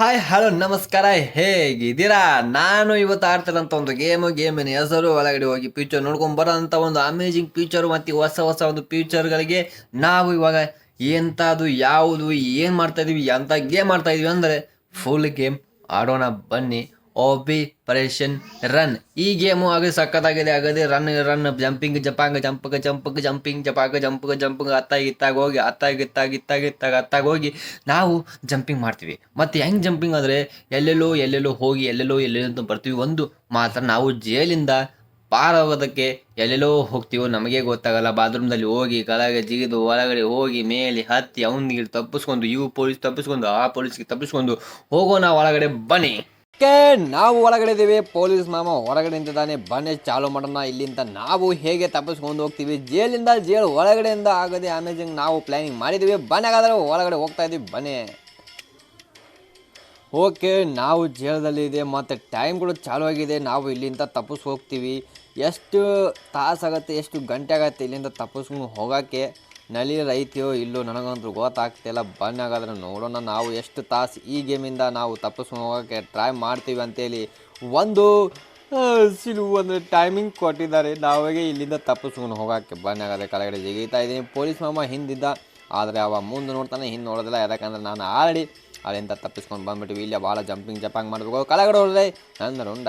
Hi hello ನಮಸ್ಕಾರ. ಹೇಗಿದ್ದೀರಾ? ನಾನು ಇವತ್ತು ಆಡ್ತಿರೋಂಥ ಒಂದು ಗೇಮು ಗೇಮಿನ ಹೆಸರು ಒಳಗಡೆ ಹೋಗಿ ಫ್ಯೂಚರ್ ನೋಡ್ಕೊಂಡು ಬರೋಂಥ ಒಂದು ಅಮೇಜಿಂಗ್ ಫ್ಯೂಚರ್ ಮತ್ತು ಹೊಸ ಹೊಸ ಒಂದು ಫ್ಯೂಚರ್ಗಳಿಗೆ ನಾವು ಇವಾಗ ಎಂಥದ್ದು ಯಾವುದು, ಏನು ಮಾಡ್ತಾ ಎಂಥ ಗೇಮ್ ಆಡ್ತಾ ಅಂದರೆ ಫುಲ್ ಗೇಮ್ ಆಡೋಣ ಬನ್ನಿ. ಓಬಿ ಪರೇಷನ್ ರನ್ ಈ ಗೇಮು ಆಗ ಸಕ್ಕತ್ತಾಗಿದೆ ಆಗದೆ ರನ್ ರನ್ ಜಂಪಿಂಗ್ ಜಪಾಂಗ ಜಂಪಗ ಜಂಪಗ ಜಂಪಿಂಗ್ ಜಪಾಗ ಜಂಪಗ ಜಂಪಗ ಅತ್ತಾಗ ಇತ್ತಾಗ ಹೋಗಿ ಅತ್ತಾಗ ಇತ್ತಾಗ ಇತ್ತಾಗ ಇತ್ತಾಗ ಅತ್ತಾಗ ಹೋಗಿ ನಾವು ಜಂಪಿಂಗ್ ಮಾಡ್ತೀವಿ. ಮತ್ತು ಹೆಂಗೆ ಜಂಪಿಂಗ್ ಅಂದರೆ ಎಲ್ಲೆಲ್ಲೋ ಎಲ್ಲೆಲ್ಲೋ ಹೋಗಿ, ಎಲ್ಲೆಲ್ಲೋ ಎಲ್ಲೆಲ್ಲೋ ಬರ್ತೀವಿ. ಒಂದು ಮಾತ್ರ ನಾವು ಜೈಲಿಂದ ಪಾರಾಗೋದಕ್ಕೆ ಎಲ್ಲೆಲ್ಲೋ ಹೋಗ್ತೀವೋ, ನಮಗೆ ಗೊತ್ತಾಗಲ್ಲ. ಬಾತ್ರೂಮ್ದಲ್ಲಿ ಹೋಗಿ, ಕೆಳಗೆ ಜಿಗಿದು, ಒಳಗಡೆ ಹೋಗಿ, ಮೇಲೆ ಹತ್ತಿ, ಅವನಿಗೆ ತಪ್ಪಿಸ್ಕೊಂಡು, ಇವು ಪೊಲೀಸ್ ತಪ್ಪಿಸ್ಕೊಂಡು, ಆ ಪೊಲೀಸ್ಗೆ ತಪ್ಪಿಸ್ಕೊಂಡು ಹೋಗೋಣ, ಒಳಗಡೆ ಬನ್ನಿ. ಓಕೆ ನಾವು ಒಳಗಡೆ ಇದ್ದೀವಿ. ಪೊಲೀಸ್ ಮಾಮ ಹೊರಗಡೆ ನಿಂತಿದ್ದಾನೆ. ಬನ್ನಿ, ಚಾಲು ಮಾಡೋಣ. ಇಲ್ಲಿಂದ ನಾವು ಹೇಗೆ ತಪ್ಪಿಸ್ಕೊಂಡು ಹೋಗ್ತೀವಿ? ಜೈಲಿಂದ ಜೈಲ್ ಒಳಗಡೆಯಿಂದ ಆಗದೆ ಅಮೇಜಿಂಗ್ ನಾವು ಪ್ಲ್ಯಾನಿಂಗ್ ಮಾಡಿದ್ದೀವಿ. ಬನ್ನಿ ಹಾಗಾದ್ರೆ, ಒಳಗಡೆ ಹೋಗ್ತಾ ಇದ್ದೀವಿ. ಬನ್ನಿ. ಓಕೆ ನಾವು ಜೈಲದಲ್ಲಿ ಇದೆ ಮತ್ತು ಟೈಮ್ ಕೂಡ ಚಾಲು ಆಗಿದೆ. ನಾವು ಇಲ್ಲಿಂದ ತಪ್ಪಿಸ್ ಹೋಗ್ತೀವಿ. ಎಷ್ಟು ತಾಸಾಗತ್ತೆ ಎಷ್ಟು ಗಂಟೆ ಆಗತ್ತೆ ಇಲ್ಲಿಂದ ತಪ್ಪಿಸ್ಕೊಂಡು ಹೋಗೋಕ್ಕೆ? ನಲಿ ರೈತಿಯೋ ಇಲ್ಲೋ ನನಗಂತೂ ಗೊತ್ತಾಗ್ತಿಲ್ಲ. ಬನ್ನಿ ಹಾಗಾದ್ರೆ ನೋಡೋಣ ನಾವು ಎಷ್ಟು ತಾಸು ಈ ಗೇಮಿಂದ ನಾವು ತಪ್ಪಿಸ್ಕೊಂಡು ಹೋಗೋಕ್ಕೆ ಟ್ರೈ ಮಾಡ್ತೀವಿ ಅಂತೇಳಿ ಒಂದು ಸಿಲು ಒಂದು ಟೈಮಿಂಗ್ ಕೊಟ್ಟಿದ್ದಾರೆ. ನಾವಾಗೆ ಇಲ್ಲಿಂದ ತಪ್ಪಿಸ್ಕೊಂಡು ಹೋಗೋಕ್ಕೆ ಬನ್ನಿ ಹಾಗಾದ್ರೆ ಕೆಳಗಡೆ ಜಿಗಿತಾ ಇದ್ದೀನಿ. ಪೊಲೀಸ್ ಮಾಮ ಹಿಂದಿದ್ದ, ಆದರೆ ಅವ ಮುಂದೆ ನೋಡ್ತಾನೆ, ಹಿಂದೆ ನೋಡೋದಿಲ್ಲ. ಯಾಕಂದ್ರೆ ನಾನು ಆಲ್ರೆಡಿ ಅಲ್ಲಿಂದ ತಪ್ಪಿಸ್ಕೊಂಡು ಬಂದ್ಬಿಟ್ಟು ಇಲ್ಲಿ ಭಾಳ ಜಂಪಿಂಗ್ ಜಪಾಂಗ್ ಮಾಡಬೇಕು. ಕೆಳಗಡೆ ಹೋದ್ರೆ ನನ್ನ ರುಂಡ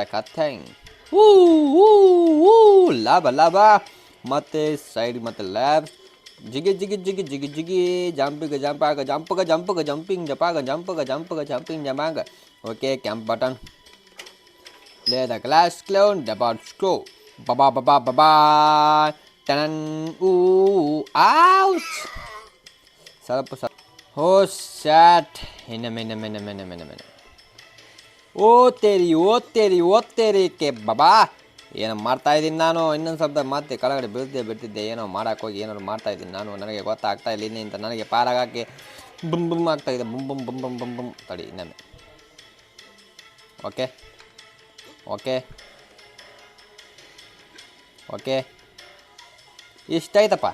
ಊ ಊ ಊ, ಲಾಭ ಲಾಭ. ಮತ್ತು ಸೈಡ್ ಮತ್ತು lab Jiggy jiggy jiggy jiggy jiggy jumping jump jump jump jumping jump jump jump jumping jump okay camp button let the glass clown the bot scroll ba ba ba ba ba ba Tanan. Ooh. Ouch. Sarap sa. Oh, shit. Hinam, hinam, hinam, hinam, hinam, hinam. Oh, teri, oh, teri, oh, teri. Ke baba. ಏನೋ ಮಾಡ್ತಾ ಇದ್ದೀನಿ ನಾನು. ಇನ್ನೊಂದು ಸ್ವಲ್ಪ ಮತ್ತೆ ಕೆಳಗಡೆ ಬೀಳ್ತಿದ್ದೆ ಬಿಡ್ತಿದ್ದೆ ಏನೋ ಮಾಡೋಕ್ಕೋಗಿ ಹೋಗಿ ಏನಾದ್ರು ಮಾಡ್ತಾ ಇದ್ದೀನಿ ನಾನು. ನನಗೆ ಗೊತ್ತಾಗ್ತಾ ಇಲ್ಲ ಇನ್ನಿಂದ ನನಗೆ ಪಾರಾಗಕ್ಕೆ ಬುಮ್ ಬುಮ್ ಆಗ್ತಾ ಇದೆ. ಬುಮ್ ಬುಮ್ ಬುಮ್ ಬುಮ್ ಬುಮ್ ಬುಮ್ ತಡಿ ಇನ್ನೊಮ್ಮೆ. ಓಕೆ. ಓಕೆ. ಓಕೆ. ಇಷ್ಟ ಆಯ್ತಪ್ಪ.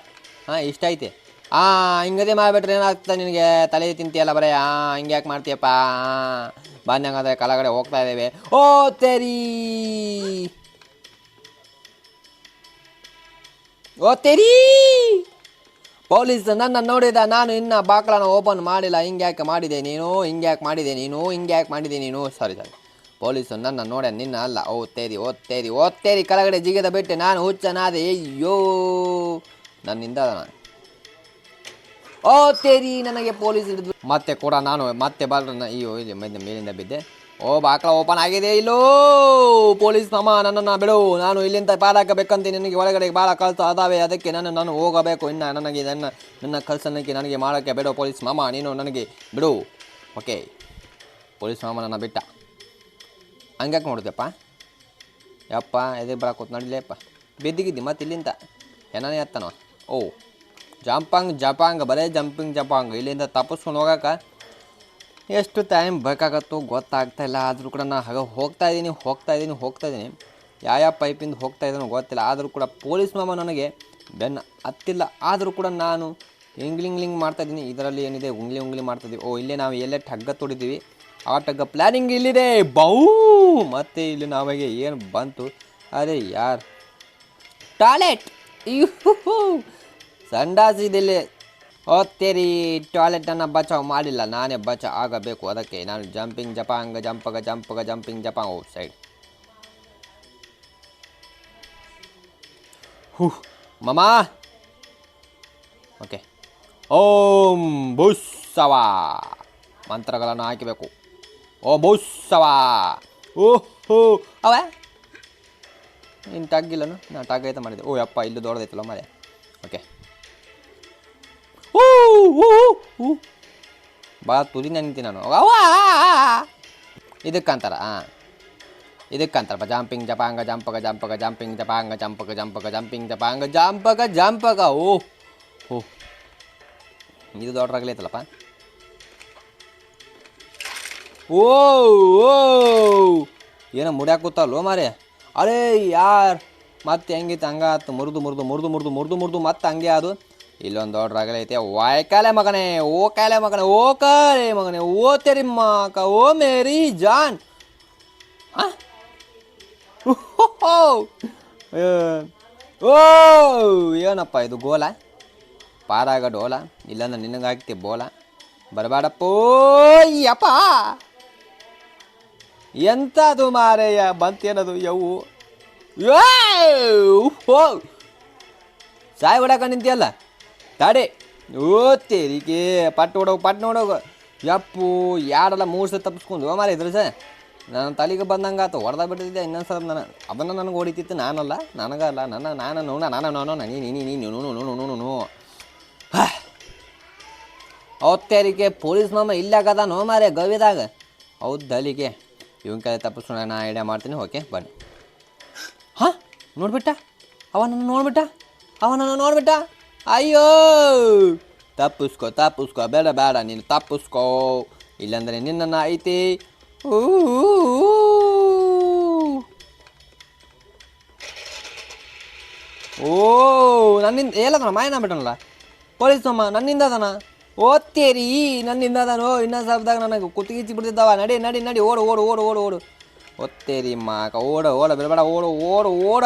ಹಾಂ, ಇಷ್ಟ ಐತೆ ಹಾಂ ಹಿಂಗದೇ ಮಾಡಿಬಿಟ್ರೆ ಏನಾಗ್ತದೆ ನಿನಗೆ? ತಲೆ ತಿಂತೀಯಲ್ಲ ಬರೇ? ಹಾಂ ಹಿಂಗೆ ಯಾಕೆ ಮಾಡ್ತೀಯಪ್ಪ? ಬಂದಂಗಾದ್ರೆ ಕೆಳಗಡೆ ಹೋಗ್ತಾ ಇದ್ದೇವೆ. ಓ, ತೇರಿ! ಓ, ತೇರಿ! ಪೊಲೀಸ್ ನನ್ನ ನೋಡಿದ ನಾನು ಇನ್ನು ಬಾಕ್ಲನ ಓಪನ್ ಮಾಡಿಲ್ಲ. ಹಿಂಗೆ ಯಾಕೆ ಮಾಡಿದೆ ನೀನು? ಹಿಂಗೆ ಯಾಕೆ ಮಾಡಿದೆ ನೀನು? ಹಿಂಗೆ ಯಾಕೆ ಮಾಡಿದೆ ನೀನು? ಸಾರಿ ಸಾರಿ ಪೊಲೀಸು ನನ್ನ ನೋಡ ನಿನ್ನ ಅಲ್ಲ. ಓ, ತೇರಿ ಓ ತೇರಿ ಓ, ತೇರಿ. ಕೆಳಗಡೆ ಜಿಗಿದ ಬಿಟ್ಟೆ ನಾನು ಹುಚ್ಚನಾದೆ. ಅಯ್ಯೋ! ನನ್ನಿಂದ ನಾನು. ತೇರಿ, ನನಗೆ ಪೊಲೀಸ್ ಹಿಡಿದು ಮತ್ತೆ ಕೂಡ ನಾನು ಮತ್ತೆ ಬರ ಅಯ್ಯೋ, ಇಲ್ಲಿ ಮೇಲೆ ಮೇಲಿಂದ ಬಿದ್ದೆ. ಓ ಬಾಕ್ಲ ಓಪನ್ ಆಗಿದೆ. ಇಲ್ಲೋ, ಪೊಲೀಸ್ ಮಾಮ ನನ್ನನ್ನು ಬಿಡು. ನಾನು ಇಲ್ಲಿಂದ ಪಾರಾಕಬೇಕಂತ ನನಗೆ ಒಳಗಡೆ ಭಾಳ ಕಳ್ತು ಅದಾವೆ. ಅದಕ್ಕೆ ನಾನು ನಾನು ಹೋಗಬೇಕು. ಇನ್ನು ನನಗೆ ನನ್ನ ನನ್ನ ಕಳ್ಸನಕ್ಕೆ ನನಗೆ ಮಾಡೋಕ್ಕೆ ಬಿಡು ಪೊಲೀಸ್ ಮಾಮ. ನೀನು ನನಗೆ ಬಿಡು. ಓಕೆ. ಪೊಲೀಸ್ ಮಾಮ ನನ್ನ ಬಿಟ್ಟ. ಹಂಗ್ಯಾಕೆ ನೋಡಿದೆಪ್ಪ ಯಪ್ಪ ಎದೆ ಕೂತ್ ನಡಿಲೇಪ್ಪ ಬಿದ್ದಿಗಿದ್ದಿ ಮತ್ತೆ ಇಲ್ಲಿಂದ? ಏನಾನೇ ಹತ್ತನೋ ಓ. ಜಂಪಂಗ್, ಜಪಾಂಗ್, ಬರೇ ಜಂಪಿಂಗ್, ಜಪಾಂಗ್. ಇಲ್ಲಿಂದ ತಪ್ಪಿಸ್ಕೊಂಡು ಹೋಗಕ್ಕೆ ಎಷ್ಟು ಟೈಮ್ ಬೇಕಾಗತ್ತೋ ಗೊತ್ತಾಗ್ತಾ ಇಲ್ಲ. ಆದರೂ ಕೂಡ ನಾನು ಹಾಗೆ ಹೋಗ್ತಾ ಇದ್ದೀನಿ ಹೋಗ್ತಾ ಇದ್ದೀನಿ ಹೋಗ್ತಾ ಇದ್ದೀನಿ. ಯಾವ ಯಾವ ಪೈಪಿಂದ ಹೋಗ್ತಾ ಇದ್ದಾನೋ ಗೊತ್ತಿಲ್ಲ. ಆದರೂ ಕೂಡ ಪೊಲೀಸ್ ಮಾಮ ನನಗೆ ಬೆನ್ನ ಹತ್ತಿಲ್ಲ. ಆದರೂ ಕೂಡ ನಾನು ಇಂಗ್ಲಿಂಗ್ಲಿಂಗ್ ಮಾಡ್ತಾ ಇದ್ದೀನಿ. ಇದರಲ್ಲಿ ಏನಿದೆ? ಉಂಗ್ಲಿ ಉಂಗ್ಲಿ ಮಾಡ್ತಾ ಇದ್ದೀವಿ ಓ, ಇಲ್ಲೇ ನಾವು ಎಲ್ಲೇ ಠಗ್ಗ ತೊಡಿದ್ದೀವಿ. ಆ ಟಗ್ಗ ಪ್ಲ್ಯಾನಿಂಗ್ ಇಲ್ಲಿದೆ. ಬೌ! ಮತ್ತೆ ಇಲ್ಲಿ ನಮಗೆ ಏನು ಬಂತು? ಅದೇ ಯಾರ್? ಟಾಯ್ಲೆಟ್! ಸಂಡಾಸಿದಲ್ಲಿ ಓದ್ತೀರಿ, ಟಾಯ್ಲೆಟನ್ನು ಬಚಾವ್ ಮಾಡಿಲ್ಲ, ನಾನೇ ಬಚಾವ್ ಆಗಬೇಕು. ಅದಕ್ಕೆ ನಾನು ಜಂಪಿಂಗ್, ಜಪಾಂಗ, ಜಂಪಗ ಜಂಪಗ, ಜಂಪಿಂಗ್, ಜಪಾಂಗ್ ಓ ಸೈಡ್. ಹೂ. ಮಮಾ. ಓಕೆ. ಓಂ ಭೂಸವ ಮಂತ್ರಗಳನ್ನು ಹಾಕಬೇಕು. ಓ ಭೂಸವ ಓಹೋ. ಅವ? ನೀನು ಟಗ್ಗಿಲ್ಲನು ನಾ ಟಗ್ ಐತೆ ಮಾಡಿದೆ. ಓ ಯಪ್ಪ, ಇಲ್ಲಿ ದೊಡ್ಡದೈತಲ್ಲ ಮರೆ ಓಕೆ. ಊ ಭಾಳ ತುದಿನ ನಿಂತೀನಿ ನಾನು. ಅವ್ವ! ಇದಕ್ಕಂತಾರ ಹಾಂ ಇದಕ್ಕಂತಾರಪ್ಪ ಜಂಪಿಂಗ್ ಜಪಾಂಗ, ಜಂಪಗ ಜಂಪಗ ಜಂಪಿಂಗ್ ಜಪಾಂಗ, ಜಂಪಗ ಜಂಪಗ ಜಂಪಿಂಗ್ ಜಪಾಂಗ, ಜಂಪಗ ಜಂಪಗ. ಓ ಓ ಇದು ದೊಡ್ಡರಾಗ್ಲೈತಲ್ಲಪ್ಪ ಓ ಓ. ಏನೋ ಮುಡ್ಯಾಕ ಕೂತಲ್ಲೋ ಮಾರೇ ಅರೇ ಯಾರ್? ಮತ್ತೆ ಹೆಂಗಿತ್ತು? ಹಂಗಾತು ಮುರಿದು ಮುರಿದು ಮುರಿದು ಮುರಿದು ಮುರಿದು ಮುರಿದು, ಮತ್ತೆ ಹಂಗೆ ಅದು. ಇಲ್ಲೊಂದು ದೊಡ್ಡ ರಗಳೆ ಐತೆ. ವಾಯ್ಕಾಲೆ ಮಗನೇ, ಓ ಕಾಲೆ ಮಗನೇ, ಓ ಮಗನೇ, ಓ ತೆರಿ ಮಾಕ ಓ ಮೇರಿ ಜಾನ್. ಓ, ಏನಪ್ಪ ಇದು, ಗೋಲ? ಪಾರಾಗ ಡೋಲ? ಇಲ್ಲಾಂದ್ರೆ ನಿನಗೆ ಹಾಕ್ತಿ ಬೋಲ? ಬರಬೇಡಪ್ಪೋ ಯಪ್ಪ ಎಂಥದು ಮಾರೆಯ ಬಂತೇನದು ಯವು ಸಾಯ್ ಹೊಡಕ ನಿಂತಿಯಲ್ಲ? ತಡೆ ಓ ತೆರಿಗೆ ಪಟ್ಟು ಹೊಡೋಗು ಪಟ್ಟು ನೋಡೋಗು. ಯಪ್ಪು, ಯಾರೆಲ್ಲ ಮೂರು ಸಲ ತಪ್ಪಿಸ್ಕೊಂಡು ಮಾರ ಇದ್ರ ಸರ್ ನನ್ನ ತಲೆಗೆ ಬಂದಂಗೆ ಆತು ಹೊಡೆದ ಬಿಟ್ಟಿದ್ದೆ ಇನ್ನೊಂದು ಸಲ ನಾನು. ಅದನ್ನು ನನಗೆ ಹೊಡಿತಿತ್ತು ನಾನಲ್ಲ, ನನಗಲ್ಲ, ನನ್ನ, ನಾನು ನೋಣ ನಾನು, ನೋನೋ ನೀ ನೀ ನೀ, ನೋ ನೋಣ ನೋಣ ನೋ ನೋ ಅವತ್ತೇರಿಗೆ ಪೊಲೀಸ್ ಮಾಮ ಇಲ್ಲಾಗದ ನೋ ಮಾರೆ ಗವಿದಾಗ. ಹೌದು ದಲಿಗೆ. ಇವನ್ ಕೈ ತಪ್ಪಿಸೋಣ ನಾ ಐಡಿಯಾ ಮಾಡ್ತೀನಿ, ಓಕೆ, ಬನ್ನಿ. ಹಾಂ, ನೋಡ್ಬಿಟ್ಟ? ಅವನನ್ನು ನೋಡ್ಬಿಟ್ಟ? ಅವನನ್ನು ನೋಡ್ಬಿಟ್ಟ? ಅಯ್ಯೋ! ತಪ್ಪಿಸ್ಕೋ ತಪ್ಪಿಸ್ಕೋ, ಬೇಡ ಬೇಡ, ನೀನು ತಪ್ಪಿಸ್ಕೋ. ಇಲ್ಲಂದ್ರೆ ನಿನ್ನನ್ನು ಐತಿ. ಹೂ ಓ, ನನ್ನಿಂದ ಹೇಳದನ ಮಾಯನ ಬಿಟ್ಟನಲ್ಲ? ಪೊಲೀಸ್ ಅಮ್ಮ, ನನ್ನಿಂದ ಅದನ? ಓದ್ತೇರಿ ನನ್ನಿಂದ ಅದನೋ? ಇನ್ನೊಂದು ಸಾಬ್ದಾಗ ನನಗೆ ಕುತ್ತಿಗಿಚ್ಚಿ ಬಿಡ್ತಿದ್ದಾವ. ನಡಿ ನಡಿ ನಡಿ, ಓಡು ಓಡು ಓಡು ಓಡು ಓಡು. ಓದ್ತೀರಿ ಮಾಕ, ಓಡ ಓಡ ಬಿಡಬೇಡ ಓಡು ಓಡು, ಓಡ.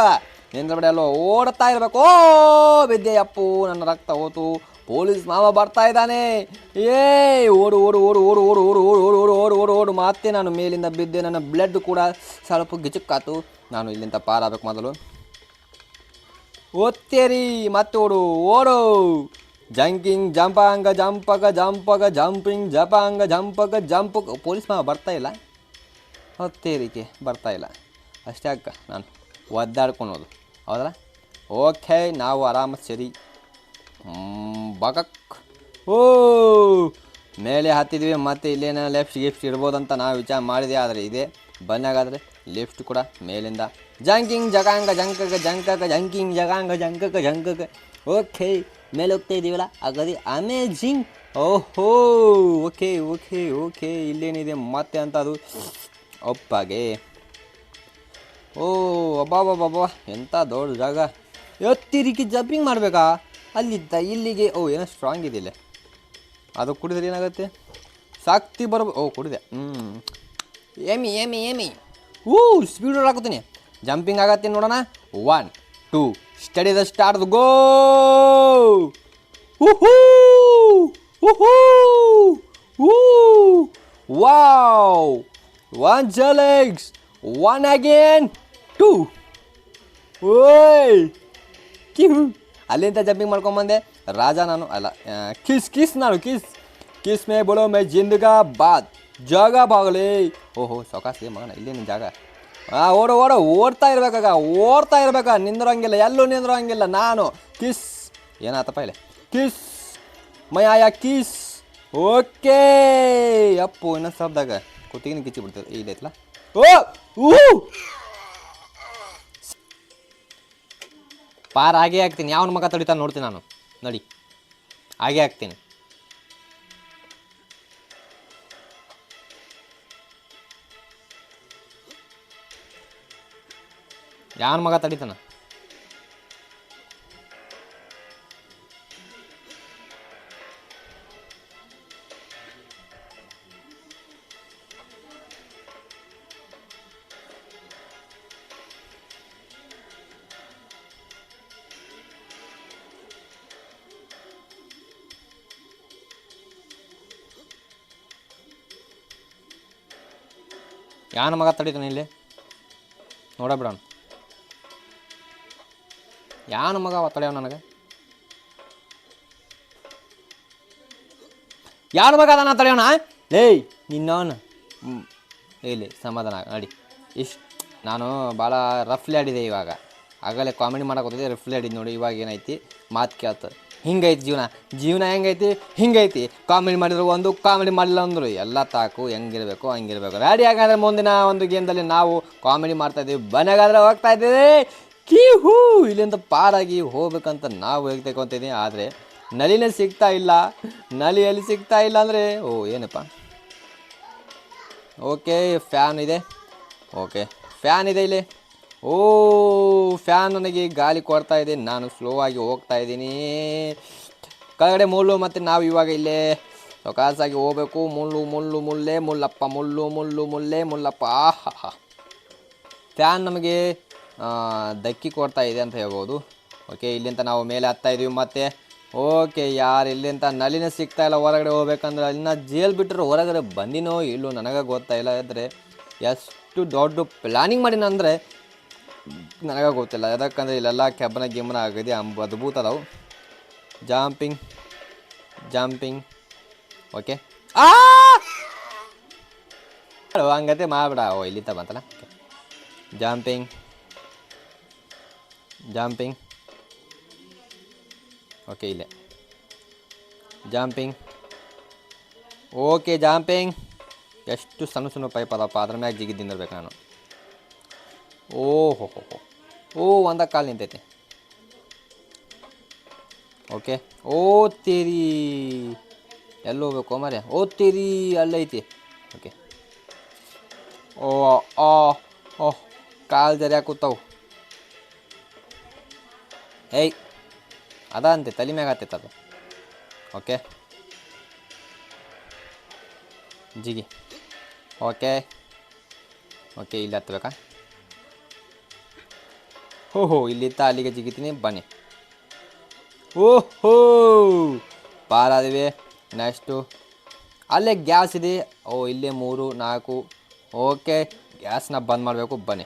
ನಿಂದ್ರಬೇಡ ಅಲ್ಲೋ ಓಡುತ್ತಾ ಇರಬೇಕು ಓ ಬಿದ್ದೆ ಅಪ್ಪು ನನ್ನ ರಕ್ತ ಹೋತು ಪೊಲೀಸ್ ಮಾವ ಬರ್ತಾ ಇದ್ದಾನೆ ಏ ಓಡು ಓಡು ಓಡು ಓಡು ಓಡು ಓಡು ಓಡು ಓಡು ಓಡು ಓಡು ಓಡು ಓಡು ಮತ್ತೆ ನಾನು ಮೇಲಿಂದ ಬಿದ್ದೆ ನನ್ನ ಬ್ಲಡ್ ಕೂಡ ಸ್ವಲ್ಪ ಗಿಚುಕ್ಕಾತು ನಾನು ಇಲ್ಲಿಂದ ಪಾರಾಗಬೇಕು ಮೊದಲು ಓದ್ತೇರಿ ಮತ್ತೆ ಓಡು ಓಡು ಜಂಕಿಂಗ್ ಜಂಪಾಂಗ ಜಂಪಗ ಜಂಪಗ ಜಂಪಿಂಗ್ ಜಪಾಂಗ ಜಂಪಗ ಜಂಪ ಪೊಲೀಸ್ ಮಾವ ಬರ್ತಾ ಇಲ್ಲ ಹೊತ್ತೇರಿಕೆ ಬರ್ತಾ ಇಲ್ಲ ಅಷ್ಟೇ ಅಕ್ಕ ನಾನು ಒದ್ದಾಡ್ಕೊಳೋದು ಹೌದಾ ಓಕೆ ನಾವು ಆರಾಮ ಸರಿ. ಬಗಕ್ ಓ ಮೇಲೆ ಹತ್ತಿದ್ವಿ, ಮತ್ತೆ ಇಲ್ಲೇನೋ ಲೆಫ್ಟ್ ಗಿಫ್ಟ್ ಇರ್ಬೋದಂತ ನಾವು ವಿಚಾರ ಮಾಡಿದೆ, ಆದರೆ ಇದೆ. ಬನ್ನಾಗಾದರೆ ಲಿಫ್ಟ್ ಕೂಡ ಮೇಲಿಂದ. ಜಂಕಿಂಗ್, ಜಗಾಂಗ, ಜಂಕಕ ಜಂಕಕ, ಜಂಕಿಂಗ್, ಜಗಾಂಗ, ಜಂಕಕ ಜಂಕಕ. ಓಕೆ ಮೇಲೆ ಹೋಗ್ತಾ ಇದ್ದೀವಲ್ಲ ಹಾಗಾದ್ರೆ ಅಮೇಜಿಂಗ್ ಓಹೋ ಓಕೆ ಓಕೆ ಓಕೆ ಇಲ್ಲೇನಿದೆ ಮತ್ತೆ ಅಂತ ಅದು. ಒಪ್ಪಾಗೆ. ಓ ಅಬ್ಬಾ ಎಂಥ ದೊಡ್ಡ ಜಾಗ. ಎತ್ತಿರಿಕೆ ಜಂಪಿಂಗ್ ಮಾಡಬೇಕಾ? ಅಲ್ಲಿದ್ದ ಇಲ್ಲಿಗೆ. ಓ, ಏನೋ ಸ್ಟ್ರಾಂಗ್ ಇದಿಲ್ಲ ಅದು ಕುಡಿದ್ರೆ ಏನಾಗುತ್ತೆ? ಸಾಕ್ತಿ ಬರ್ಬೋ ಓ, ಕುಡಿದೆ. ಹ್ಞೂ ಏಮಿ ಏಮಿ ಏಮಿ. ಊ ಸ್ಪೀಡ್ ಹಾಕೋತೀನಿ ಜಂಪಿಂಗ್ ಆಗತ್ತೆ ನೋಡೋಣ. One two steady the start go ಹೂ ಹೂ ಊ ವಾವ್ ಒನ್ ಜಲೆಗ್ಸ್ ಒನ್ ಅಗೇನ್ ಟೂ. ಓಯ್. ಕಿಮ್ ಅಲ್ಲಿಂದ ಜಂಪಿಂಗ್ ಮಾಡ್ಕೊಂಬಂದೆ ರಾಜ ನಾನು, ಅಲ್ಲ ಕಿಸ್ ಕಿಸ್ ನಾನು ಕಿಸ್ ಕಿಸ್ ಮೇ ಬೋಲೋ ಮೇ ಜಿಂದಗಾ ಬಾದ್ ಜಾಗ ಬಾಗಲಿ. ಓಹೋ, ಸೊಕಾಸಿ ಮಗನ ಇಲ್ಲೇನು ಜಾಗ. ಆ, ಓಡೋ ಓಡೋ, ಓಡ್ತಾ ಇರ್ಬೇಕಾಗ, ಓಡ್ತಾ ಇರ್ಬೇಕ? ನಿಂದ್ರಂಗಿಲ್ಲ, ಎಲ್ಲೂ ನಿಂದ್ರಂಗಿಲ್ಲ, ನಾನು. ಕಿಸ್ ಏನಾತಪ್ಪ ಇಲ್ಲಿ? ಕಿಸ್ ಮೈ ಆಯ ಕಿಸ್ ಓಕೆ. ಅಪ್ಪು, ಇನ್ನೊಂದು ಶಬ್ದಾಗ. ಕುತ್ತಿಗೆ ಕಿಚ್ಚಿ ಬಿಡ್ತದೆ. ಇಲ್ಲೈತಲ್ಲ ಓ ಊ ಪಾರ್ ಹಾಗೆ ಹಾಕ್ತೀನಿ. ಯಾವನ ಮಗ ತಡಿತಾನೆ ನೋಡ್ತೀನಿ ನಾನು. ನಡಿ. ಹಾಗೆ ಹಾಕ್ತೀನಿ. ಯಾವನ ಮಗ ತಡಿತಾನ ಯಾವನ ಮಗ ತಡಿತಾನೆ ಇಲ್ಲಿ? ನೋಡ ಯಾನ ಮಗ ತಡೆಯವ ನನಗೆ? ಯಾರ ಮಗ ಅದನ್ನ ತಡೆಯೋಣ? ಏಯ್ ನಿನ್ನವನು ಇಲ್ಲಿ, ಸಮಾಧಾನ ನಡಿ. ಇಷ್ಟು, ನಾನು ಭಾಳ ರಫ್ಲಿ ಆಡಿದೆ ಇವಾಗ. ಆಗಲೇ ಕಾಮಿಡಿ ಹೋಗಿದ್ದೆ ರಫ್ಲಿ ಆಡಿದ್ದು ನೋಡಿ, ಇವಾಗ ಏನೈತಿ ಮಾತು ಕೇಳ್ತದೆ ಹಿಂಗೈತಿ ಜೀವನ. ಜೀವನ ಹೆಂಗೈತಿ? ಹಿಂಗೈತಿ. ಕಾಮಿಡಿ ಮಾಡಿದ್ರು ಒಂದು ಕಾಮಿಡಿ ಮಾಡಿಲ್ಲ ಅಂದರು ಎಲ್ಲ ತಾಕು ಹೆಂಗಿರಬೇಕು, ಹಂಗಿರಬೇಕು. ರೆಡಿ ಹಾಗಾದ್ರೆ ಮುಂದಿನ ಒಂದು ಗೇಮ್ದಲ್ಲಿ ನಾವು ಕಾಮಿಡಿ ಮಾಡ್ತಾ ಇದ್ದೀವಿ. ಬನಗಾದ್ರೆ ಹೋಗ್ತಾ ಇದ್ದೀವಿ. ಕೀ ಹೂ ಇಲ್ಲಿಂದ ಪಾರಾಗಿ ಹೋಗ್ಬೇಕಂತ ನಾವು ಹೇಳ್ತೇಕೊಂತಿದ್ದೀವಿ ಆದರೆ ನಲಿನೇ ಸಿಗ್ತಾ ಇಲ್ಲ. ನಲಿ ಎಲ್ಲಿ ಸಿಗ್ತಾ ಇಲ್ಲ ಅಂದರೆ, ಓ, ಏನಪ್ಪ? ಓಕೆ ಫ್ಯಾನ್ ಇದೆ. ಓಕೆ ಫ್ಯಾನ್ ಇದೆ ಇಲ್ಲಿ. ಓ, ಫ್ಯಾನ್ ನನಗೆ ಗಾಳಿ ಕೊಡ್ತಾ ಇದೆ. ನಾನು ಸ್ಲೋ ಆಗಿ ಹೋಗ್ತಾ ಇದ್ದೀನಿ. ಕೆಳಗಡೆ ಮುಳ್ಳು ಮತ್ತು ನಾವು ಇವಾಗ ಇಲ್ಲೇ ಸೊಕಾಸಾಗಿ ಹೋಗ್ಬೇಕು. ಮುಳ್ಳು ಮುಳ್ಳು, ಮುಳ್ಳೆ, ಮುಳ್ಳಪ್ಪ, ಮುಳ್ಳು ಮುಳ್ಳು, ಮುಳ್ಳೆ, ಮುಳ್ಳಪ್ಪ. ಆಹಾ ಫ್ಯಾನ್ ನಮಗೆ ಧಕ್ಕಿ ಕೊಡ್ತಾ ಇದೆ ಅಂತ ಹೇಳ್ಬೋದು. ಓಕೆ, ಇಲ್ಲಿಂದ ನಾವು ಮೇಲೆ ಹತ್ತಾ ಇದೀವಿ ಮತ್ತೆ. ಓಕೆ, ಯಾರು ಇಲ್ಲಿಂದ ನಲಿನ ಸಿಗ್ತಾ ಇಲ್ಲ ಹೊರಗಡೆ ಹೋಗ್ಬೇಕಂದ್ರೆ ಅಲ್ಲಿನ ಜೇಲ್ ಬಿಟ್ಟರೆ ಹೊರಗಡೆ ಬಂದಿನೋ ಇಲ್ಲೋ ನನಗೆ ಗೊತ್ತಾಯಿಲ್ಲ ಅಂದರೆ ಎಷ್ಟು ದೊಡ್ಡ ಪ್ಲ್ಯಾನಿಂಗ್ ಮಾಡಿನ ಅಂದರೆ ನನಗೆ ಗೊತ್ತಿಲ್ಲ ಯಾಕಂದರೆ ಇಲ್ಲೆಲ್ಲ ಕೆಬ್ಬನ ಗಿಮ್ಮನ ಆಗಿದೆ, ಅಂಬ ಅದ್ಭುತ ಅದಾವು. ಜಾಂಪಿಂಗ್ ಜಾಂಪಿಂಗ್ ಓಕೆ ಹಂಗತೆ ಮಾಡಬೇಡ. ಓ, ಇಲ್ಲಿ ಬಂತಲ್ಲ? ಜಾಂಪಿಂಗ್ ಜಾಂಪಿಂಗ್ ಓಕೆ ಇಲ್ಲೇ. ಜಾಂಪಿಂಗ್ ಓಕೆ ಜಾಂಪಿಂಗ್ ಎಷ್ಟು ಸಣ್ಣ ಸಣ್ಣ ಪೈಪ್ ಅದಪ್ಪ ಅದ್ರ ಮ್ಯಾಗ ಜಿಗಿದ್ದಿರ್ಬೇಕು ನಾನು. ಓಹೋ ಹೋ ಓ, ಒಂದ ಕಾಲು ನಿಂತೈತೆ. ಓಕೆ. ಓ ತೇರಿ ಎಲ್ಲಿ ಹೋಗ್ಬೇಕು ಮರೆ ಓ ತೇರಿ ಅಲ್ಲೈತಿ. ಓಕೆ. ಓ, ಆ ಓಹ್ ಕಾಲು ಜರಿ ಕೂತಾವು. ಏಯ್, ಅದ ಅಂತೆ, ತಲೆ ಮ್ಯಾಗ ಆತೈತೆ ಅದು. ಓಕೆ. ಜಿಗಿ. ಓಕೆ. ಓಕೆ, ಇಲ್ಲಿ ಹತ್ಬೇಕಾ? ಹೋ ಇಲ್ಲಿ ಇಲ್ಲಿತ್ತ ಅಲ್ಲಿಗೆ ಜಿಗಿತೀನಿ ಬನ್ನಿ. ಓಹೋ ಪಾರಾದಿವೆ ನೆಕ್ಸ್ಟು ಅಲ್ಲೇ ಗ್ಯಾಸ್ ಇದೆ. ಓ ಇಲ್ಲೇ ಮೂರು ನಾಲ್ಕು. ಓಕೆ ಗ್ಯಾಸ್ನ ಬಂದ್ ಮಾಡಬೇಕು ಬನ್ನಿ.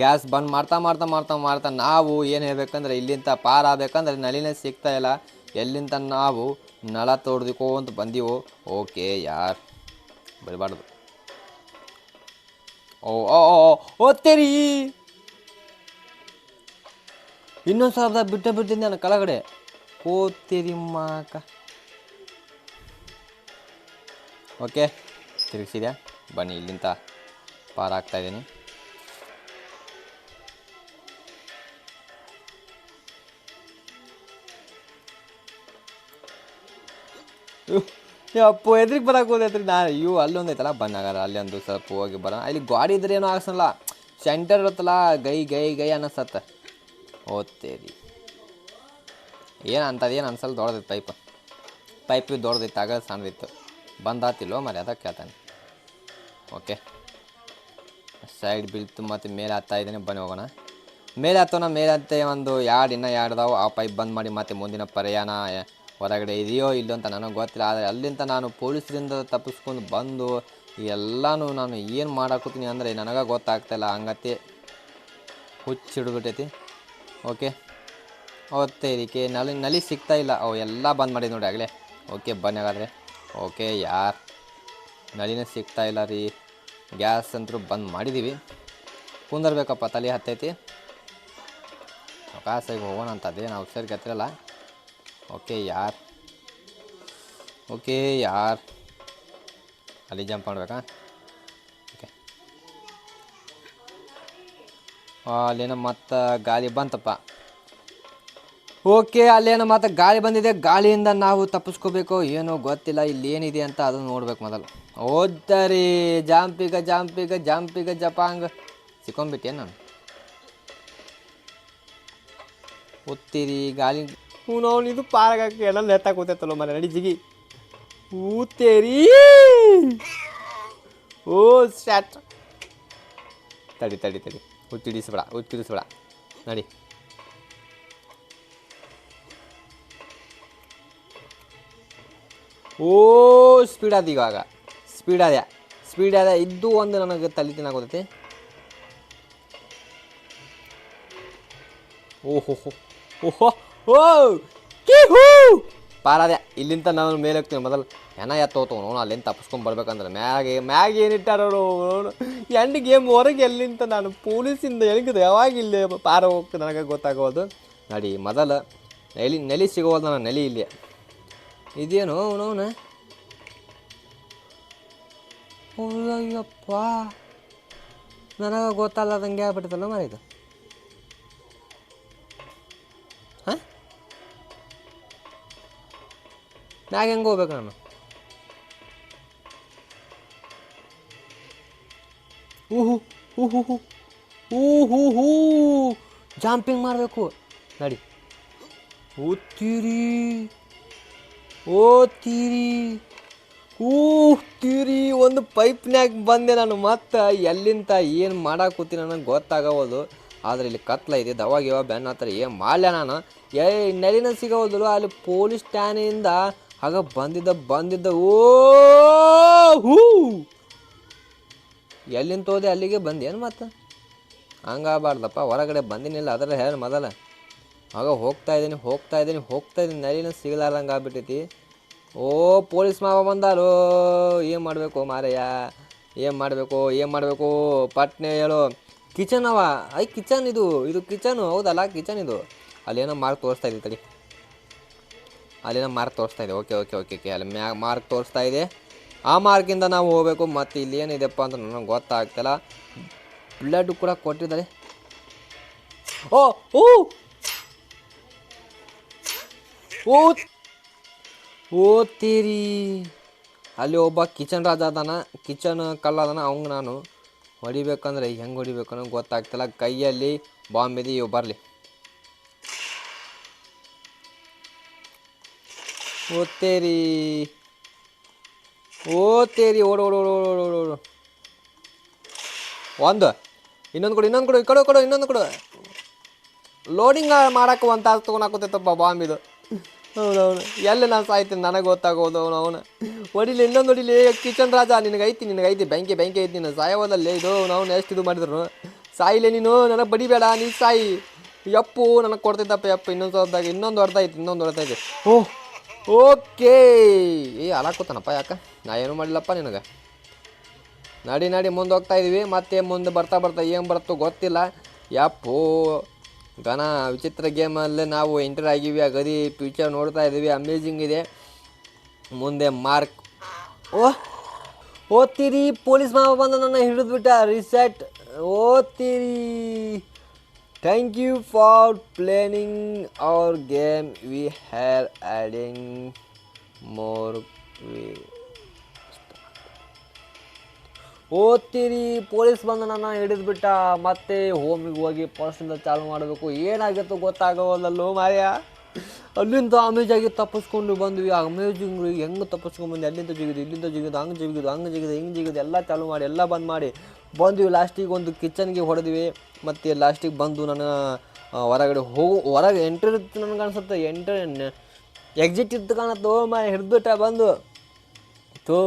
ಗ್ಯಾಸ್ ಬಂದ್ ಮಾಡ್ತಾ ಮಾಡ್ತಾ ಮಾಡ್ತಾ ಮಾಡ್ತಾ ನಾವು ಏನು ಹೇಳ್ಬೇಕಂದ್ರೆ ಇಲ್ಲಿಂದ ಪಾರಾಗಬೇಕಂದ್ರೆ ನಲಿನೇ ಸಿಗ್ತಾ ಇಲ್ಲ. ಎಲ್ಲಿಂದ ನಾವು ನಳ ತೋಡ್ದಿಕೋಂತ ಬಂದೀವೋ ಓಕೆ ಯಾರ್? ಬರಬಾರ್ದು. ಓ ಓ ಓ, ಓ ಓದ್ತೇರಿ ಇನ್ನೊಂದು ಸಾವಿರದ ಬಿಟ್ಟೆ ಬಿಡ್ತೀನಿ ನಾನು ಕೆಳಗಡೆ. ಓದ್ತೀರಿ ಮಾಕ. ಓಕೆ ತಿರುಗಿಸಿದೆ ಬನ್ನಿ, ಇಲ್ಲಿಂದ ಪಾರ ಆಗ್ತಾ ಇದ್ದೀನಿ. ಅಪ್ಪು, ಎದ್ರಿಗೆ ಬರಕ್ಕೆ ಹೋದೈತ್ರಿ ನಾ ಇವು ಅಲ್ಲೊಂದು ಐತಲ್ಲ ಬಂದಾಗಲ್ಲ ಅಲ್ಲಿ ಒಂದು ಸ್ವಲ್ಪ ಹೋಗಿ ಬರೋಣ. ಅಲ್ಲಿ ಗಾಡಿ ಇದ್ರೆ ಏನೋ ಅನ್ಸಲ್ಲ ಸೆಂಟರ್ ಇರುತ್ತಲ್ಲ, ಗೈ ಗೈ ಗೈ ಅನ್ನಿಸತ್ತ. ಓದ್ತೇರಿ. ಏನು ಅಂತದ ಏನು ಅನ್ಸಲ್ಲ ದೊಡ್ದಿತ್ತು ಪೈಪ್ ಪೈಪ್ ದೊಡ್ದಿತ್ತು ಆಗ ಸಣ್ಣದಿತ್ತು. ಬಂದಾತಿಲ್ವೋ ಮರಿ ಅದಕ್ಕೆ ಕೇಳ್ತಾನೆ. ಓಕೆ ಸೈಡ್ ಬೀಳ್ತು ಮತ್ತು ಮೇಲೆ ಹತ್ತಾ ಇದ್ದೀನಿ ಬನ್ನಿ ಹೋಗೋಣ. ಮೇಲೆ ಹತ್ತೋಣ ಮೇಲೆ ಹತ್ತೆ ಒಂದು ಎರಡು ಇನ್ನೂ ಎರಡ್ದಾವು ಆ ಪೈಪ್ ಬಂದ್ ಮಾಡಿ ಮತ್ತೆ ಮುಂದಿನ ಪ್ರಯಾಣ ಹೊರಗಡೆ ಇದೆಯೋ ಇಲ್ಲೋ ಅಂತ ನನಗೆ ಗೊತ್ತಿಲ್ಲ. ಆದರೆ ಅಲ್ಲಿಂದ ನಾನು ಪೊಲೀಸರಿಂದ ತಪ್ಪಿಸ್ಕೊಂಡು ಬಂದು ಎಲ್ಲನೂ ನಾನು ಏನು ಮಾಡಾಕೋತೀನಿ ಅಂದರೆ ನನಗೆ ಗೊತ್ತಾಗ್ತಾಯಿಲ್ಲ ಹಂಗತ್ತೆ ಹುಚ್ಚಿಡ್ಬಿಟ್ಟೈತಿ. ಓಕೆ. ಓದ್ತಾ ಇದಕ್ಕೆ ನಲಿ ನಲಿ ಸಿಗ್ತಾ ಇಲ್ಲ. ಅವು ಎಲ್ಲ ಬಂದ್ ಮಾಡಿ ನೋಡಿ ಆಗಲೇ. ಓಕೆ, ಬನ್ನಿ ಹಾಗಾದರೆ. ಓಕೆ, ಯಾರ್? ನಲಿನೇ ಸಿಗ್ತಾ ಇಲ್ಲ ರೀ. ಗ್ಯಾಸ್ ಅಂತೂ ಬಂದ್ ಮಾಡಿದ್ದೀವಿ ಕುಂದರ್ಬೇಕಪ್ಪ, ತಲೆ ಹತ್ತೈತಿ. ಕಾಸಾಗಿ ಹೋಗೋಣ ಅಂತ ನಾವು ಸರಿಗೆ ಹತ್ತಿರಲ್ಲ. ಓಕೆ, ಯಾರ್? ಓಕೆ, ಯಾರ್? ಅಲ್ಲಿ ಜಂಪ್ ಮಾಡ್ಬೇಕಾ? ಅಲ್ಲೇನೋ ಮತ್ತು ಗಾಳಿ ಬಂತಪ್ಪ. ಓಕೆ, ಅಲ್ಲೇನೋ ಮತ್ತು ಗಾಳಿ ಬಂದಿದೆ. ಗಾಳಿಯಿಂದ ನಾವು ತಪ್ಪಿಸ್ಕೋಬೇಕು. ಏನೋ ಗೊತ್ತಿಲ್ಲ ಇಲ್ಲಿ ಏನಿದೆ ಅಂತ ಅದನ್ನು ನೋಡ್ಬೇಕು ಮೊದಲು. ಓದ್ತಾರಿ ಜಾಂಪಿಗ ಜಾಂಪಿಗ ಜಾಂಪಿಗ ಜಪಾಂಗ್. ಸಿಕ್ಕೊಂಬಿಟ್ಟೆ ನಾನು. ಓದ್ತೀರಿ ಗಾಳಿ. ಹ್ಞೂ ನಾವು, ಇದು ಪಾರಾಗಕ್ಕೆ ಎಲ್ಲ ನೆತ್ತಾಗ ಕೂತೈತಲ್ಲ ಮನೆ, ನಡಿ ಜಿಗಿ. ಊತೇರಿ ಓ, ಸ್ಯಾಟ್. ತಡಿ ತಡಿ ತಡಿ. ಹುಚ್ಚಿಡಿಸ್ಬೇಡ ಹುಚ್ಚಿಡಿಸ್ಬೇಡ ನಡಿ. ಓ ಸ್ಪೀಡ್ ಆದ ಇವಾಗ. ಸ್ಪೀಡ್ ಆದ ಸ್ಪೀಡ್ ಆದ ಇದ್ದು ಒಂದು ನನಗೆ ತಲೆ ತಿನ್ನಾಗೋದೈತಿ ಓಹೋ ಓಹೋ. ಓ, ಕಿಹೂ! ಪಾರಾದೆ ಇಲ್ಲಿಂದ ನಾನು ಮೇಲೆ ಹೋಗ್ತೀನಿ. ಮೊದಲು ಹೆಣ ಎತ್ತೋತವ್ ನೋಡು, ಅಲ್ಲಿಂದ ತಪ್ಪಿಸ್ಕೊಂಡ್ ಬರ್ಬೇಕಂದ್ರೆ ಮ್ಯಾಗೆ, ಮ್ಯಾಗ ಏನಿಟ್ಟಾರೋ ನೋಡು ಎಂಡ್ ಗೇಮ್ ಹೊರಗೆ ಎಲ್ಲಿಂದ ನಾನು ಪೊಲೀಸಿಂದ ಎಲ್ಲಿಂದ ಯಾವಾಗ ಇಲ್ಲಿ ಪಾರ ಹೋಗ್ತದೆ ನನಗೆ ಗೊತ್ತಾಗೋದು? ನಡಿ, ಮೊದಲು ನೆಲಿ ನೆಲಿ ಸಿಗೋದು ನನ್ನ ನೆಲಿ ಇಲ್ಲಿ. ಇದೇನು ಅವನವನ ಅಯ್ಯಪ್ಪ. ನನಗೆ ಗೊತ್ತಲ್ಲದಂಗೆ ಆಗ್ಬಿಡ್ತಲ್ಲ ಮರ ಮ್ಯಾಗ ಹೆಂಗೆ ಹೋಗ್ಬೇಕು ನಾನು? ಊಹು ಊಹು ಹೂ. ಊಹು ಹೂ. ಜಾಂಪಿಂಗ್ ಮಾಡಬೇಕು. ನಡಿ. ಓದ್ತೀರಿ. ಓದ್ತೀರಿ. ಊಹ್ತೀರಿ ಒಂದು ಪೈಪ್ನ್ಯಾಗ ಬಂದೆ ನಾನು. ಮತ್ತೆ ಎಲ್ಲಿಂದ ಏನು ಮಾಡಾಕೂತಿ ನನಗೆ ಗೊತ್ತಾಗವಲ್ದು. ಆದ್ರೆ ಇಲ್ಲಿ ಕತ್ಲ ಇದೆ. ದವಾಗ ಇವ ಬೆನ್ನ ಹತ್ರ ಏನು ಮಾಡ್ಯ ನಾನು. ಏ ನೆಲಿನ ಸಿಗೋದಿಲ್ಲ ಅಲ್ಲಿ ಪೊಲೀಸ್ ಠಾಣೆಯಿಂದ ಆಗ ಬಂದಿದ್ದ ಬಂದಿದ್ದ, ಓ, ಹೂ! ಎಲ್ಲಿಂದ ತೋದೆ ಅಲ್ಲಿಗೆ ಬಂದೇನು ಮತ್ತೆ ಹಂಗಾಗಬಾರ್ದಪ್ಪ, ಹೊರಗಡೆ ಬಂದಿನಿಲ್ಲ ಅದರ ಹೇಳಿ ಮೊದಲ. ಆಗ ಹೋಗ್ತಾ ಇದ್ದೀನಿ ಹೋಗ್ತಾ ಇದ್ದೀನಿ ಹೋಗ್ತಾ ಇದ್ದೀನಿ ನಲಿನ ಸಿಗಲಾರ್ದಂಗೆ ಆಗ್ಬಿಟ್ಟೈತಿ ಓ, ಪೊಲೀಸ್ ಮಾವ ಬಂದಾರು, ಏನು ಮಾಡಬೇಕು ಮಾರಯ್ಯ? ಏನು ಮಾಡಬೇಕು ಏನು ಮಾಡಬೇಕು? ಪಟ್ನೆ ಹೇಳು. ಕಿಚನ್ ಅವ, ಐ, ಕಿಚನ್ ಇದು ಇದು ಕಿಚನು, ಹೌದಲ್ಲ, ಕಿಚನ್ ಇದು. ಅಲ್ಲೇನೋ ಮಾರ್ಕ್ ತೋರಿಸ್ತಾ ಇದ್ದೀವಿ ತಡಿ. ಅಲ್ಲೇನೋ ಮಾರ್ಕ್ ತೋರಿಸ್ತಾ ಇದೆ. ಓಕೆ ಓಕೆ ಓಕೆ ಓಕೆ ಅಲ್ಲಿ ಮ್ಯಾ ಮಾರ್ಕ್ ತೋರಿಸ್ತಾ ಇದೆ. ಆ ಮಾರ್ಕಿಂದ ನಾವು ಹೋಗಬೇಕು. ಮತ್ತು ಇಲ್ಲಿ ಏನಿದೆಪ್ಪ ಅಂತ ನನಗೆ ಗೊತ್ತಾಗ್ತಿಲ್ಲ. ಬ್ಲಡ್ ಕೂಡ ಕೊಟ್ಟಿದ್ದಾರೆ. ಓ ಓ ಓ ತೀರಿ ಅಲ್ಲಿ ಒಬ್ಬ ಕಿಚನ್ ರಾಜ ಅದಾನ ಕಿಚನ್ ಕಲ್ಲ ಅದಾನ ಅವಂಗೆ ನಾನು ಹೊಡಿಬೇಕಂದ್ರೆ ಹೆಂಗೆ ಹೊಡಿಬೇಕು ಗೊತ್ತಾಗ್ತಲ್ಲ ಗೊತ್ತಾಗ್ತಿಲ್ಲ. ಕೈಯಲ್ಲಿ ಬಾಂಬ್ ಇವು ಬರಲಿ. ಓದ್ತೇರಿ. ಓದ್ತೇರಿ, ಓಡು ಓಡು ಓಡು ಒಂದು. ಇನ್ನೊಂದು ಕೊಡು ಇನ್ನೊಂದು ಕೊಡು ಕೊಡು ಕೊಡು, ಇನ್ನೊಂದು ಕೊಡು. ಲೋಡಿಂಗ್ ಮಾಡಕ್ಕೆ ಅಂತ ತಾಸು ತೊಗೊಂಡಾಕೋತೈತಪ್ಪ ಬಾಂಬ್ ಇದು. ಹೌದೌನು ಎಲ್ಲಿ ನಾನು ಸಾಯ್ತೀನಿ? ನನಗೆ ಗೊತ್ತಾಗೋದು ಅವನು ಅವನು. ಹೊಡಿಲಿ, ಇನ್ನೊಂದು ಹೊಡಿಲಿ. ಕಿಚನ್ ರಾಜ, ನಿನಗೆ ಐತಿ ನಿನಗೆ ಐತಿ. ಬೆಂಕಿ ಬೆಂಕಿ ಐತಿ ನೀನು. ಸಾಯೋದಲ್ಲೇ ಇದು ನಾವು ಎಷ್ಟು ಇದು ಮಾಡಿದ್ರು. ಸಾಯಿಲೆ ನೀನು, ನನಗೆ ಬಡಿಬೇಡ, ನೀ ಸಾಯಿ. ಯಪ್ಪು, ನನಗೆ ಕೊಡ್ತಿದ್ದಪ್ಪ, ಯಪ್ಪ. ಇನ್ನೊಂದು ಸ್ವಲ್ಪದಾಗ ಇನ್ನೊಂದು ಹೊಡೆದಾಯ್ತು ಇನ್ನೊಂದು ಹೊಡೆದಾಯ್ತು. ಓಹ್. ಓಕೆ. ಏ ಅಲಾಕೋತಾನಪ್ಪ ಯಾಕೆ? ನಾ ಏನು ಮಾಡಲಿಲ್ಲಪ್ಪ ನಿನಗೆ? ನಡಿ ನಡಿ, ಮುಂದೆ ಹೋಗ್ತಾ ಇದೀವಿ. ಮತ್ತೆ ಮುಂದೆ ಬರ್ತಾ ಬರ್ತಾ ಏನು ಬರುತ್ತೋ ಗೊತ್ತಿಲ್ಲ. ಯಪ್ಪೋ. ಘನ ವಿಚಿತ್ರ ಗೇಮಲ್ಲಿ ನಾವು ಎಂಟರ್ ಆಗಿವಿ. ಆ ಗದಿ ಫ್ಯೂಚರ್ ನೋಡ್ತಾ ಇದ್ದೀವಿ ಅಮೇಜಿಂಗ್ ಇದೆ. ಮುಂದೆ ಮಾರ್ಕ್. ಓ, ಓದ್ತೀರಿ. ಪೊಲೀಸ್ ಮಾವ ಬಂದು ನನ್ನ ಹಿಡಿದ್ಬಿಟ್ಟ. ರಿಸೆಟ್ ಓದ್ತೀರಿ. Thank you for planning our game. We have adding more ಓದ್ತೀರಿ, ಪೊಲೀಸ್ ಬಂದು ನನ್ನ ಹಿಡಿದ್ಬಿಟ್ಟ, ಮತ್ತೆ ಹೋಮಿಗೆ ಹೋಗಿ ಪರ್ಸಿಂದ ಚಾಲು ಮಾಡಬೇಕು. ಏನಾಗಿತ್ತು ಗೊತ್ತಾಗೋಲ್ಲಲ್ಲೋ ಮಾರ್ಯ? ಅಲ್ಲಿಂದ ಅಮ್ಯೂಜಾಗಿ ತಪ್ಪಿಸ್ಕೊಂಡು ಬಂದ್ವಿ. ಆ ಅಮೇಜಿಂಗ್ ಹೆಂಗೆ ತಪ್ಪಿಸ್ಕೊಂಡು ಅಲ್ಲಿಂದ ಜಿಗಿದು, ಇಲ್ಲಿಂದ ಜಿಗಿದು, ಹಂಗೆ ಜಿಗಿದು ಹಂಗೆ ಜಿಗಿದು, ಹಿಂಗೆ ಜಿಗಿದು, ಎಲ್ಲ ಚಾಲು ಮಾಡಿ, ಎಲ್ಲ ಬಂದ್ ಮಾಡಿ. ಬಂದ್ವಿ ಲಾಸ್ಟಿಗೆ ಒಂದು ಕಿಚನ್ಗೆ ಹೊಡೆದ್ವಿ. ಮತ್ತು ಲಾಸ್ಟಿಗೆ ಬಂದು ನನ್ನ ಹೊರಗಡೆ ಹೋಗು, ಹೊರಗೆ ಎಂಟ್ರಿ ಇತ್ತು ನನಗೆ ಅನ್ಸುತ್ತೆ. ಎಂಟ್ರಿ ಎಕ್ಸಿಟ್ ಇತ್ತು ಕಾಣತ್ತೋ. ಮಾ ಹಿಡಿದ್ಬಿಟ್ಟ ಬಂದು. ತೋ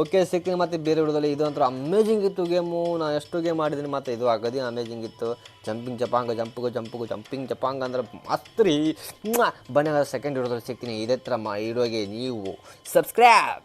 ಓಕೆ ಸಿಕ್ಕಿನ. ಮತ್ತು ಬೇರೆ ಹುಡುಗಲ್ಲಿ ಇದು ಅಂತ ಅಮೇಜಿಂಗ್ ಇತ್ತು ಗೇಮು ನಾನು ಎಷ್ಟು ಗೇಮ್ ಮಾಡಿದ್ದೀನಿ ಮತ್ತು ಇದು ಆಗದೇ ಅಮೇಜಿಂಗ್ ಇತ್ತು. ಜಂಪಿಂಗ್ ಜಪಾಂಗ ಜಂಪ್ಗು ಜಂಪ್ಗು ಜಂಪಿಂಗ್ ಜಪಾಂಗ ಅಂದ್ರೆ ಮಸ್ತ್ ರೀ ಬನ್ನಿ ಸೆಕೆಂಡ್ ಹಿಡಿದ್ರೆ ಸಿಕ್ತೀನಿ. ಇದೇ ಥರ ಮಾ ಇಡೋಗೆ ನೀವು. ಸಬ್ಸ್ಕ್ರೈಬ್